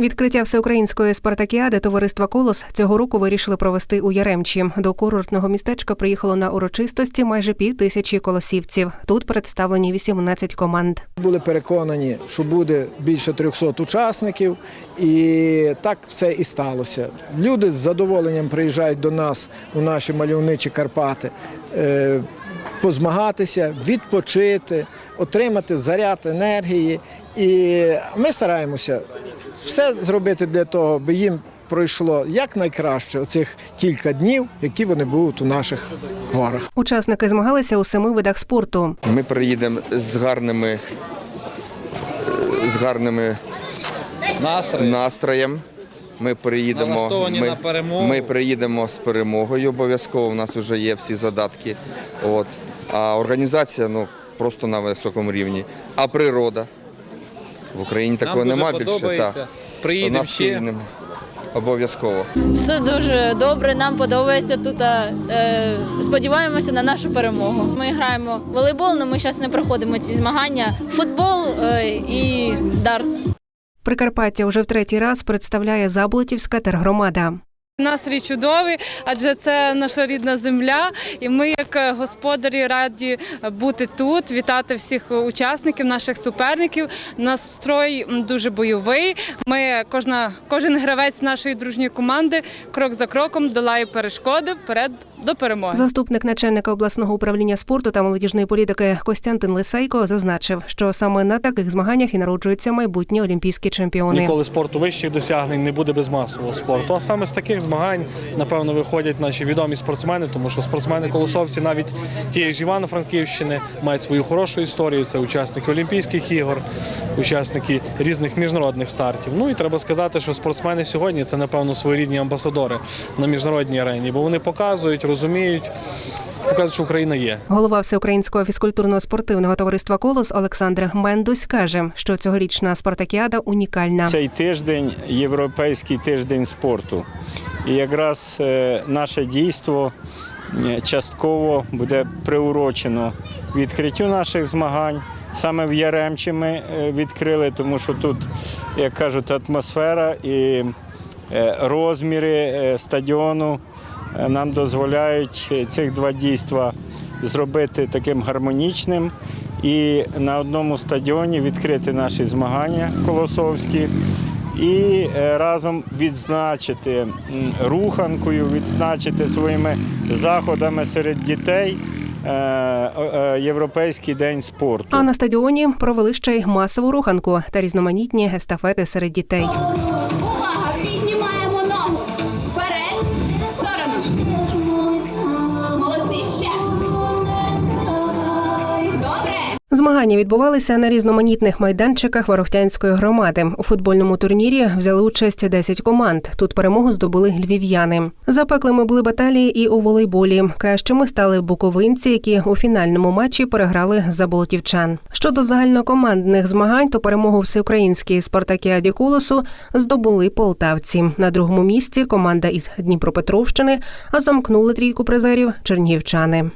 Відкриття всеукраїнської спартакіади товариства Колос цього року вирішили провести у Яремчі. До курортного містечка приїхало на урочистості майже пів тисячі колосівців. Тут представлені 18 команд. Були переконані, що буде більше 300 учасників, і так все і сталося. Люди з задоволенням приїжджають до нас у наші мальовничі Карпати. е, Позмагатися, відпочити, отримати заряд енергії. І ми стараємося все зробити для того, аби їм пройшло якнайкраще оцих кілька днів, які вони будуть у наших горах. Учасники змагалися у семи видах спорту. Ми приїдемо з гарними, з гарними Настрій. настроєм. Ми приїдемо. Ми, на перемогу. ми приїдемо з перемогою обов'язково. У нас вже є всі задатки. От. А організація ну, просто на високому рівні. А природа. В Україні такого дуже нема більше. подобається. Та. Приїдемо У нас ще. приїдемо. Обов'язково. Все дуже добре. Нам подобається тут. Е, сподіваємося на нашу перемогу. Ми граємо в волейбол, але ми зараз не проходимо ці змагання. Футбол е, і дартс. Прикарпаття вже в третій раз представляє Заблотівська тергромада. Настрій чудовий, адже це наша рідна земля, і ми, як е, господарі, раді бути тут, вітати всіх учасників, наших суперників. Настрой дуже бойовий. Ми кожна, кожен гравець нашої дружньої команди крок за кроком долає перешкоди вперед до перемоги. Заступник начальника обласного управління спорту та молодіжної політики Костянтин Лисейко зазначив, що саме на таких змаганнях і народжуються майбутні олімпійські чемпіони. Ніколи спорту вищих досягнень не буде без масового спорту. А саме з таких змагань, напевно, виходять наші відомі спортсмени, тому що спортсмени-колосовці навіть тієї ж Івано-Франківщини мають свою хорошу історію. Це учасники Олімпійських ігор, учасники різних міжнародних стартів. Ну і треба сказати, що спортсмени сьогодні це, напевно, своєрідні амбасадори на міжнародній арені, бо вони показують, розуміють, показують, що Україна є. Голова Всеукраїнського фізкультурно-спортивного товариства Колос Олександр Мендусь каже, що цьогорічна спартакіада унікальна. Цей тиждень європейський тиждень спорту. І якраз е, наше дійство е, частково буде приурочено відкриттю наших змагань. Саме в Яремчі ми е, відкрили, тому що тут, як кажуть, атмосфера і розміри стадіону нам дозволяють е, цих два дійства зробити таким гармонічним і на одному стадіоні відкрити наші змагання колосовські і е, разом відзначити руханкою, відзначити своїми заходами серед дітей е, е, Європейський день спорту. А на стадіоні провели ще й масову руханку та різноманітні естафети серед дітей. Змагання відбувалися на різноманітних майданчиках Ворохтянської громади. У футбольному турнірі взяли участь 10 команд. Тут перемогу здобули львів'яни. Запеклими були баталії і у волейболі. Кращими стали буковинці, які у фінальному матчі переграли заболотівчан. Щодо загальнокомандних змагань, то перемогу всеукраїнській спартакіаді Колосу здобули полтавці. На другому місці команда із Дніпропетровщини, а замкнули трійку призерів чернігівчани.